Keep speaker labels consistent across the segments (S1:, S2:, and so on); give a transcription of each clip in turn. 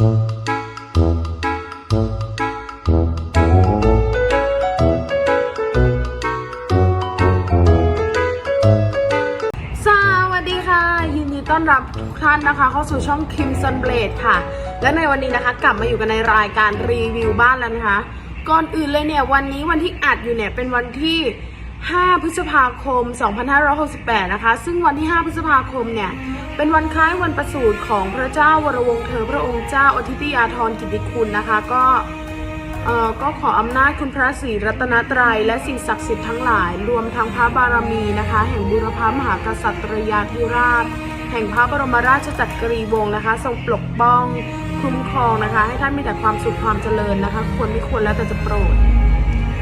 S1: ต้อนรับทุกท่านนะคะเข้าสู่ช่อง Crimson Blade ค่ะ และในวันนี้นะคะกลับมาอยู่กันในรายการรีวิวบ้านแล้วนะคะ ก่อนอื่นเลยเนี่ยวันนี้วันที่อัดอยู่เนี่ยเป็นวันที่ 5 พฤษภาคม 2568 นะคะ ซึ่งวันที่ 5 พฤษภาคมเนี่ย เป็นวันคล้ายวันประสูติของพระเจ้าวรวงศ์เธอพระองค์เจ้าอธิตยาธรกิติคุณนะคะ ก็เอ่อก็ขออำนาจคุณพระศรีรัตนตรัย และสิ่งศักดิ์สิทธิ์ทั้งหลาย รวมทั้งพระบารมีนะคะ แห่งบุรพมหากษัตริยาธิราช แห่งพระบรมราชจักรีวงศ์นะคะ ทรงปกป้องคุ้มครองนะคะ ให้ท่านมีแต่ความสุขความเจริญนะคะ ควรไม่ควรแล้วแต่จะโปรด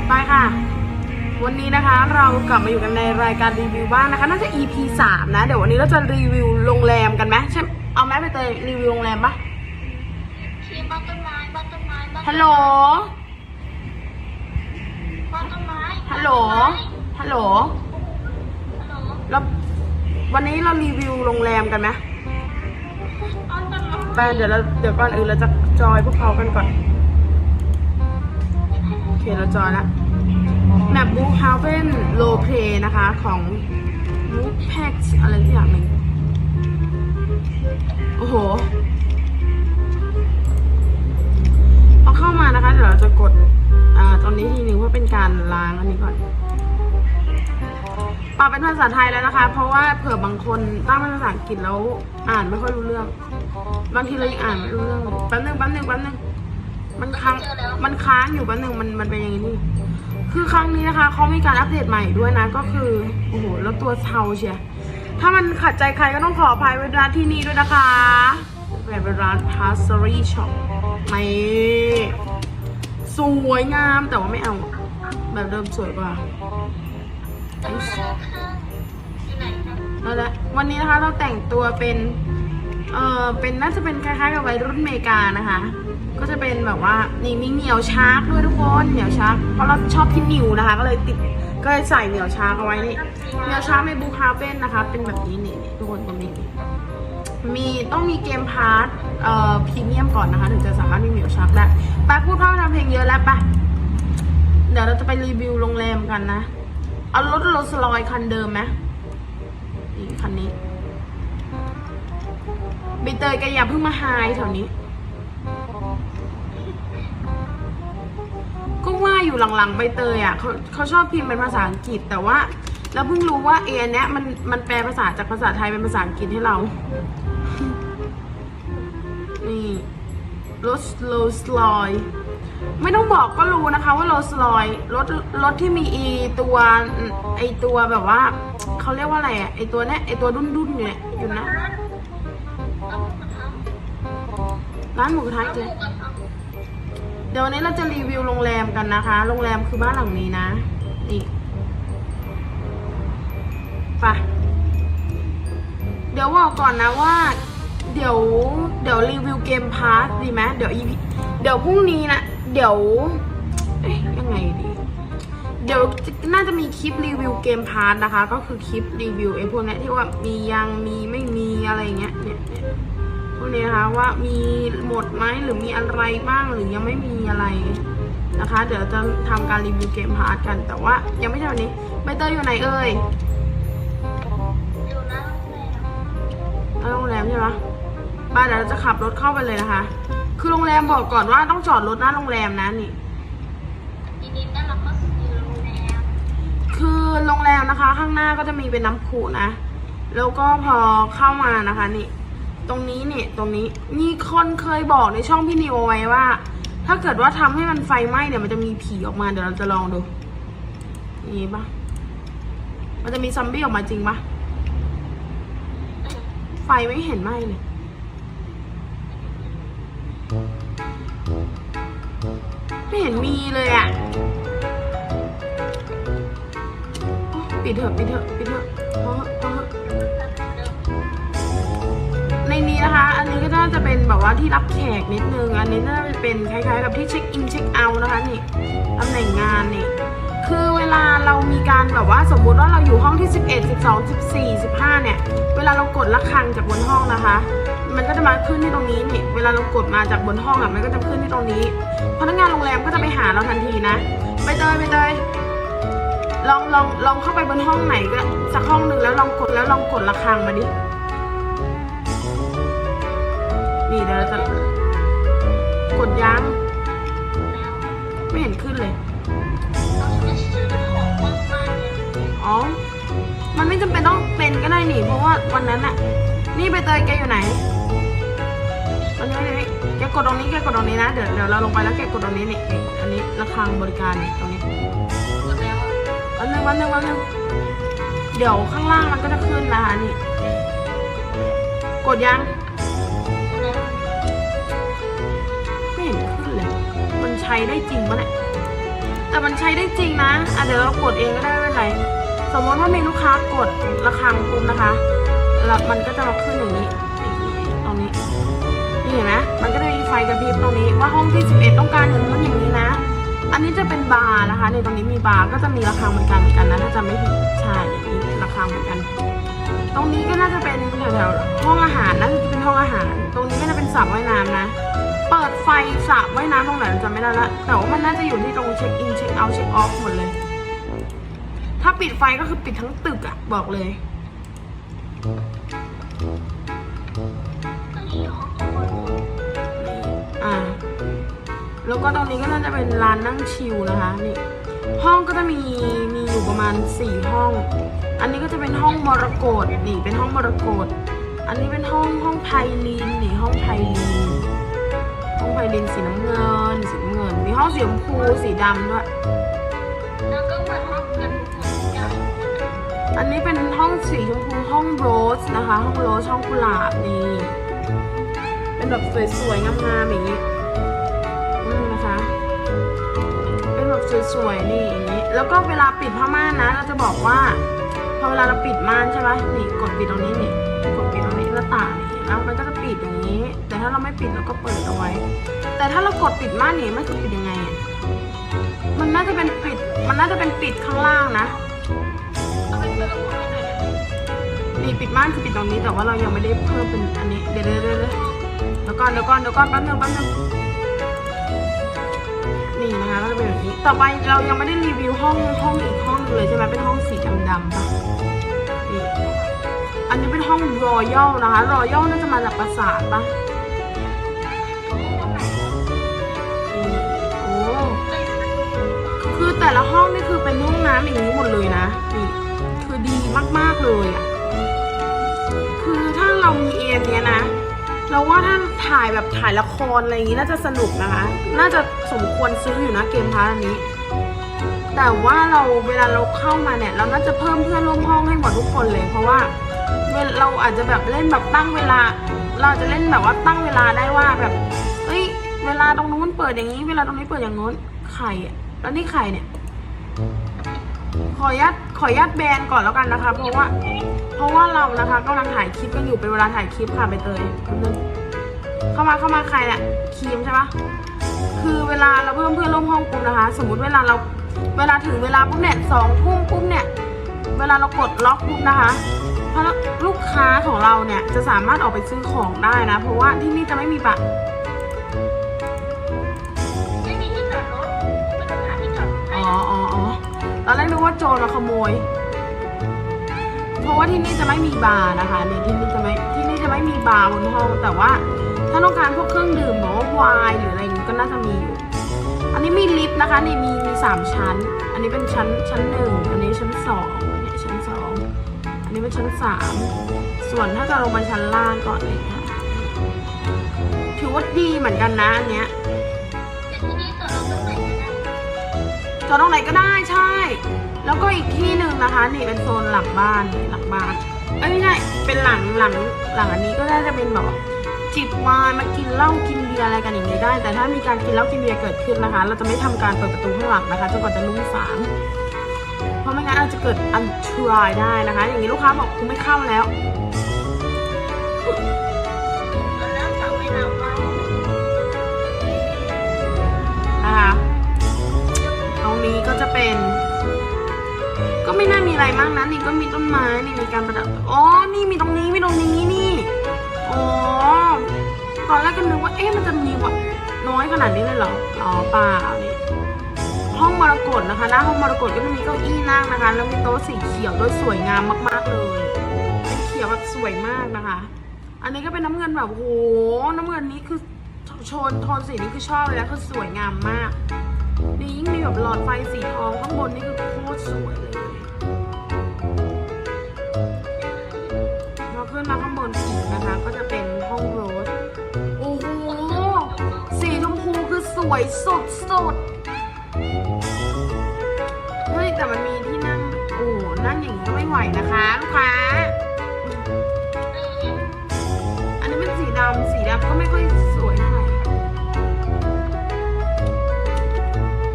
S1: ไปค่ะ วันนี้นะคะเรากลับมาอยู่กันในรายการรีวิวบ้างนะคะ น่าจะ EP 3 นะ เดี๋ยววันนี้เราจะรีวิวโรงแรมกันไหมใช่เอาไหมไปเตยรีวิวโรงแรมปะ
S2: ทีมบ้านต้นไม้บ้านต้นไม้บ้าน
S1: ฮัลโหล
S2: บ้านต้นไม้
S1: ฮัลโหลฮัลโหล
S2: ฮัลโหล
S1: แล้ววันนี้เรารีวิวโรงแรมกันไหม
S2: บ้านต้นไม้
S1: ไปเดี๋ยวเราเดี๋ยวก่อนอื่นเราจะจอยพวกเขากันก่อนโอเคเราจอยละ แมปบูฮาเวนโลเพนะคะ ของมูฟแพ็กอะไรที่อย่างหนึ่งโอ้โหพอเข้ามานะคะ เดี๋ยวเราจะกดอ่าตอนนี้ทีนึงเพื่อเป็นการล้างอันนี้ก่อนปรับเป็นภาษาไทยแล้วนะคะ เพราะว่าเผื่อบางคนตั้งเป็นภาษาอังกฤษแล้วอ่านไม่ค่อยรู้เรื่อง บางทีเรายังอ่านไม่รู้เรื่องแป๊บนึงแป๊บนึงแป๊บนึงมันค้างมันค้างอยู่แป๊บนึงมันมันเป็นอย่างนี้ คือครั้งนี้นะคะเขามีการอัปเดตใหม่ด้วยนะ ก็คือ โอ้โห แล้วตัวเทาเชียถ้ามันขัดใจใครก็ต้องขออภัยไว้ณที่นี้ด้วยนะคะเป็นร้านพาสซอรี่ช็อปไม่สวยงามแต่ว่าไม่เอา แบบเดิมสวยกว่า
S2: ต้นไม้ข้างอยู่ไหนครับ
S1: นั่นและวันนี้นะคะเราแต่งตัวเป็น เออเป็นน่าจะเป็นคล้ายๆกับวัยรุ่นเมกานะคะ ก็จะเป็นแบบว่านี่มีเหนียวชาร์กด้วยทุกคนเหนียวชาร์กเพราะเราชอบที่นิวนะคะ ก็เลยติดก็เลยใส่เหนียวชาร์กเอาไว้นี่เหนียวชาร์กในบูคาเฟ่นนะคะ เป็นแบบนี้นี่ทุกคนตรงนี้มีต้องมีเกมพาร์ทเอ่อพรีเมียมก่อนนะคะ ถึงจะสามารถมีเหนียวชาร์กได้ไปพูดพร่ำทำเพลงเยอะแล้วปะเดี๋ยวเราจะไปรีวิวโรงแรมกันนะเอารถโรลส์รอยคันเดิมไหมนี่คันนี้ใบเตยแกอย่าเพิ่งมาไฮแถวนี้ อยู่หลังๆใบเตยอะเขาเขาชอบพิมพ์เป็นภาษาอังกฤษแต่ว่าเราเพิ่งรู้ว่าเอเนี้ยมันมันแปลภาษาจากภาษาไทยเป็นภาษาอังกฤษให้เรา นี่รถโรสลอยไม่ต้องบอกก็รู้นะคะว่าโรสลอยรถรถที่มีอีตัวไอตัวแบบว่าเขาเรียกว่าอะไรอะไอตัวเนี้ยไอตัวดุนดุนอยู่เนี่ยอยู่นะ
S2: ร้านหมูกระทะ
S1: ร้านหมูกระทะ
S2: ร้านห
S1: เจ๊
S2: มูกระทะ
S1: เดี๋ยววันนี้เราจะรีวิวโรงแรมกันนะคะ โรงแรมคือบ้านหลังนี้นะนี่ไปเดี๋ยวบอกก่อนนะว่า เดี๋ยวเดี๋ยวรีวิวเกมพาร์ทดีไหมเดี๋ยวอีเดี๋ยวพรุ่งนี้นะเดี๋ยวเอ๊ยยังไงดี เดี๋ยวน่าจะมีคลิปรีวิวเกมพาร์ทนะคะ ก็คือคลิปรีวิวไอ้พวกนี้ที่ว่ามียังมีไม่มีอะไรเงี้ยเนี่ย นี่ยพวกนี้นะคะว่ามีหมดไหมหรือมีอะไรบ้างหรือยังไม่มีอะไรนะคะ เดี๋ยวจะทำการรีวิวเกมพาร์ทกัน แต่ว่ายังไม่ใช่วันนี้ใบเตยอยู่ไหนเอ่ย
S2: อยู่หน้าโรงแรม
S1: หน้าโรงแรมใช่ไหมบ้านเดี๋ยวเราจะขับรถเข้าไปเลยนะคะ คือโรงแรมบอกก่อนว่าต้องจอดรถหน้าโรงแรมนะนี่
S2: ยินดีต้อนรับเข้าสู่โรงแรม
S1: คือโรงแรมนะคะ ข้างหน้าก็จะมีเป็นน้ำพุนะ แล้วก็พอเข้ามานะคะนี่ ตรงนี้เนี่ยตรงนี้มีคนเคยบอกในช่องพี่นิวเอาไว้ว่า ถ้าเกิดว่าทำให้มันไฟไหม้เนี่ยมันจะมีผีออกมาเดี๋ยวเราจะลองดูนี่ปะมันจะมีซอมบี้ออกมาจริงปะไฟไม่เห็นไหม้เลยไม่เห็นมีเลยอะ่ะปิดเถอะปิดเถอะปิด นนี้นะคะ อันนี้ก็น่าจะเป็นแบบว่าที่รับแขกนิดนึง อันนี้น่าจะเป็นคล้ายๆกับที่เช็คอินเช็คเอาท์นะคะนี่ตำแหน่งงานนี่คือเวลาเรามีการแบบว่าสมมุติว่าเราอยู่ห้องที่ 11 12 14 15 เนี่ย เวลาเรากดระฆังจากบนห้องนะคะ มันก็จะมาขึ้นที่ตรงนี้นี่ เวลาเรากดมาจากบนห้องอะมันก็จะขึ้นที่ตรงนี้ พนักงานโรงแรมก็จะไปหาเราทันทีนะ ไปเตยไปเตยลองลองลองเข้าไปบนห้องไหนก็สักห้องหนึ่งแล้วลองกดแล้วลองกดระฆังมาดิ นี่เดี๋ยวเราจะกดยั้งไม่เห็นขึ้นเลย
S2: อ๋อมั
S1: นไม่จำเป็นต้องเป็นก็ได้นี่ เพราะว่าวันนั้นอะนี่ไปเตยแกอยู่ไหนวันนี้นี่แกกดตรงนี้แกกดตรงนี้นะเดี๋ยวเดี๋ยวเราลงไปแล้วแกกดตรงนี้นี่อันนี้ระฆังบริการนี่ตรงนี้
S2: วั
S1: นหนึ่งวันหนึ่งวันหนึ่งเดี๋ยวข้างล่างมันก็จะขึ้นนะคะนี่ กดยัง ใช้ได้จริงปะเนี่ยแต่มันใช้ได้จริงนะอะเดี๋ยวเรากดเองก็ได้ไม่เป็นไรสมมติว่ามีลูกค้ากดระฆังปุ๊บนะคะแล้วมันก็จะมาขึ้นอย่างนี้ตรงนี้นี่เห็นไหมมันก็จะมีไฟกระพริบตรงนี้ ว่าห้องที่ 11 ต้องการอย่างนู้นอย่างนี้นะ อันนี้จะเป็นบาร์นะคะในตรงนี้มีบาร์ก็จะมีระฆังเหมือนกันเหมือนกันนะถ้าจำไม่ผิดใช่มีระฆังเหมือนกัน ตรงนี้ก็น่าจะเป็นแถวๆห้องอาหารน่าจะเป็นห้องอาหาร ตรงนี้ก็จะเป็นสระว่ายน้ำนะ เปิดไฟสระว่ายน้ำตรงไหนจำไม่ได้ละแต่ว่ามันน่าจะอยู่ที่ตรงเช็คอินเช็คเอาท์เช็คออฟหมดเลย ถ้าปิดไฟก็คือปิดทั้งตึกอะบอกเลย
S2: อ่า
S1: แล้วก็ตรงนี้ก็น่าจะเป็นร้านนั่งชิลนะคะนี่ห้องก็จะมีมีอยู่ประมาณสี่ห้อง อันนี้ก็จะเป็นห้องมรกตนี่เป็นห้องมรกตอันนี้เป็นห้องห้องไพลินนี่ห้องไพลิน ห้องไพลินสีน้ำเงิน สีน้ำเงิน มีห้องสีชมพูสีดำด้วย
S2: แล้วก็เหมือนห้องกันเหมือนกัน
S1: อันนี้เป็นห้องสีชมพูห้องโรสนะคะ ห้องโรสห้องกุหลาบนี่ เป็นแบบสวยๆงามๆอย่างนี้นี่นะคะ เป็นแบบสวยๆนี่อย่างนี้ แล้วก็เวลาปิดผ้าม่านนะ เราจะบอกว่า พอเวลาเราปิดม่านใช่ไหมนี่กดปิดตรงนี้นี่กดปิดตรงนี้หน้าต่างนี่ แล้วมันก็จะปิดอย่างนี้ แต่ถ้าเราไม่ปิดเราก็เปิดเอาไว้ แต่ถ้าเรากดปิดม่านนี่มันจะปิดยังไง มันน่าจะเป็นปิด มันน่าจะเป็นปิดข้างล่างนะ
S2: นี่
S1: ปิดม่านคือปิดตรงนี้แต่ว่าเรายังไม่ได้เพิ่มเป็นอันนี้ เดี๋ยวเดี๋ยวเดี๋ยวเดี๋ยวก่อนเดี๋ยวก่อนเดี๋ยวก่อนแป๊บนึงแป๊บนึงนี่นะคะก็จะเป็นแบบนี้ ต่อไปเรายังไม่ได้รีวิวห้องห้องอีกห้องเลยใช่ไหมเป็นห้องสีดำๆปะ อันนี้เป็นห้องรอยัลนะคะรอยัลน่าจะมาจากปราสาทปะโอ้คือแต่ละห้องนี่คือเป็นห้องน้ำอย่างนี้หมดเลยนะนี่คือดีมากๆเลยอะคือถ้าเรามีเอ็นเนี้ยนะ เราว่าถ้าถ่ายแบบถ่ายละครอะไรอย่างนี้น่าจะสนุกนะคะ น่าจะสมควรซื้ออยู่นะเกมพาร์ทอันนี้แต่ว่าเราเวลาเราเข้ามาเนี่ย เราน่าจะเพิ่มเพื่อนร่วมห้องให้หมดทุกคนเลยเพราะว่า เราอาจจะแบบเล่นแบบตั้งเวลา เราจะเล่นแบบว่าตั้งเวลาได้ว่าแบบ เอ้ย เวลาตรงนู้นเปิดอย่างนี้ เวลาตรงนี้เปิดอย่างนู้น ไข่แล้วนี่ไข่เนี่ย ขออนุญาตขออนุญาตแบนก่อนแล้วกันนะคะ เพราะว่า เพราะว่าเรานะคะกำลังถ่ายคลิปกันอยู่เป็นเวลาถ่ายคลิปค่ะไปเตยแป๊บนึงเข้ามาเข้ามาใครเนี่ยครีมใช่ปะคือเวลาเราเพิ่มเพื่อนร่วมห้องปุ๊บนะคะ สมมุติเวลาเราเวลาถึงเวลาปุ๊บเนี่ยสองทุ่มปุ๊บเนี่ย เวลาเรากดล็อกปุ๊บนะคะเพราะลูกค้าของเราเนี่ยจะสามารถออกไปซื้อของได้นะ เพราะว่าที่นี่จะไม่มีบัตร
S2: ไม่มีที่จอดรถไม่ต้องหาที่จอดรถให้
S1: อ๋ออ๋ออ๋อตอนแรกนึกว่าโจรมาขโมย เพราะว่าที่นี่จะไม่มีบาร์นะคะเนี่ยที่นี่จะไม่ที่นี่จะไม่มีบาร์บนห้องแต่ว่า ถ้าต้องการพวกเครื่องดื่มหรือว่าวายหรืออะไรอย่างนี้ก็น่าจะมีอยู่อันนี้มีลิฟต์นะคะนี่มีมีสามชั้น อันนี้เป็นชั้นชั้นหนึ่งอันนี้ชั้นสองเนี่ยชั้นสอง็นชั้นสามส่วนถ้าจะลงไปชั้นล่างก่อนเลยค่ะถือว่าดีเหมือนกันนะอันเนี้ย
S2: จอดตรงไหนก็ได้
S1: ใช่ แล้วก็อีกที่หนึ่งนะคะ นี่เป็นโซนหลังบ้านหลังบ้านเอ้ยไม่ใช่เป็นหลังหลังหลังอันนี้ก็น่าจะเป็นแบบจิบวน์มากินเหล้ากินเบียร์อะไรกันอย่างนี้ได้ แต่ถ้ามีการกินเหล้ากินเบียร์เกิดขึ้นนะคะ เราจะไม่ทำการเปิดประตูข้างหลังนะคะจนกว่าจะรุ่งสาราะไม่ งั้นอาจจะเกิดอันตรายได้นะคะ อย่างนี้ลูกค้าบอกกูไม่เข้าแล้ว
S2: นะ
S1: คะตรงนี้ก็จะเป็น ก็ไม่น่ามีอะไรมากนะนี่ก็มีต้นไม้นี่มีการประดับอ๋อนี่มีตรงนี้มีตรงนี้นี่อ๋อตอนแรกก็นึกว่าเอ๊ะมันจะมีวะน้อยขนาดนี้เลยเหรออ๋อเปล่านี่ ห้องมรกตนะคะ หน้าห้องมรกตก็จะมีเก้าอี้นั่งนะคะ แล้วมีโต๊ะสีเขียวด้วยสวยงามมากๆเลยเป็นเขียวแบบสวยมากนะคะ อันนี้ก็เป็นน้ำเงินแบบโหน้ำเงินนี้คือโชนโทนสีนี้คือชอบเลยนะคือสวยงามมากนี่ยิ่งมีแบบหลอดไฟสีทองข้างบนนี่คือโคตรสวยเลยพอขึ้นมาข้างบนอีกนะคะ ก็จะเป็นห้องโรสโอ้โหสีชมพูคือสวยสดสุดๆ เฮ้ยแต่มันมีที่นั่ง โอ้นั่งอย่างนี้ก็ไม่ไหวนะคะ ลูกค้า อันนี้เป็นสีดำสีดำก็ไม่ค่อยสวยเท่าไหร่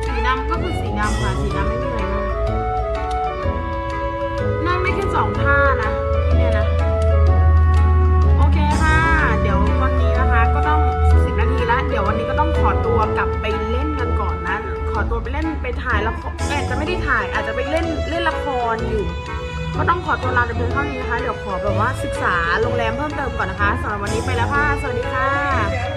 S1: สีดำก็คือสีดำค่ะ สีดำไม่มีอะไรมากนั่งได้แค่สองท่า ไม่ได้ถ่ายอาจจะไปเล่นเล่นละครอยู่ ก็ต้องขอตัวลาไปเพียงเท่านี้นะคะ เดี๋ยวขอแบบว่าศึกษาโรงแรมเพิ่มเติมก่อนนะคะสำหรับวันนี้ไปแล้วค่ะ สวัสดีค่ะ